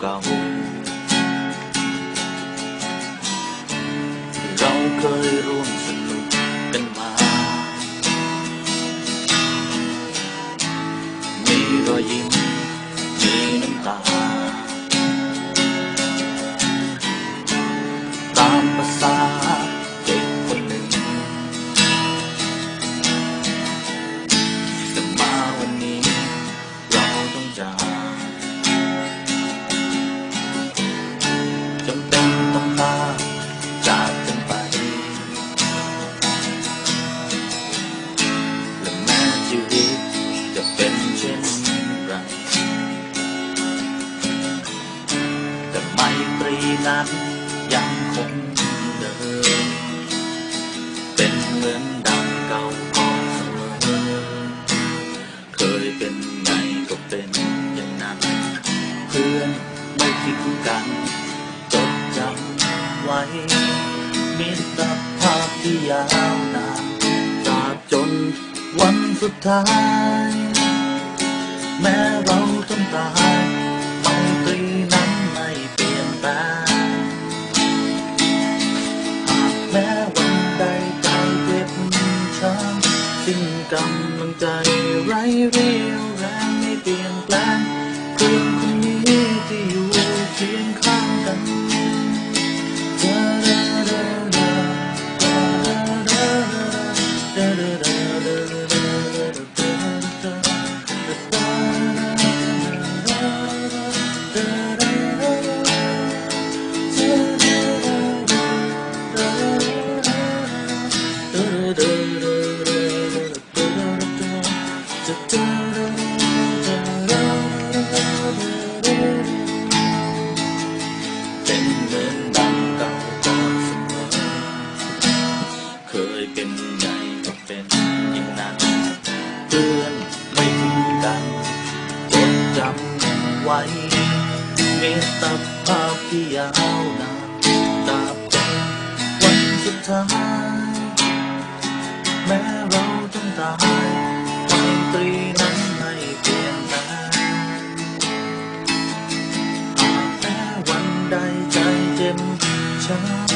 còng เราเคยร่วมสนุกกันมา มีรอยยิ้ม นั้นยังคงเดิม เป็นเหมือนดังเก่าก่อนเสมอ เคยเป็นไงก็เป็นอย่างนั้น เพื่อนไม่คิดกันจดจำไว้ มิตรภาพที่ยาวนานตราบจนวันสุดท้าย แม้เราต้องตาย ไว้เมตตภาพที่ยาวนานตราบจนวันสุดท้าย แม้เราต้องตายไมตรีนั้นไม่เปลี่ยนแปลงแม้วันใดใจเจ็บช้ำ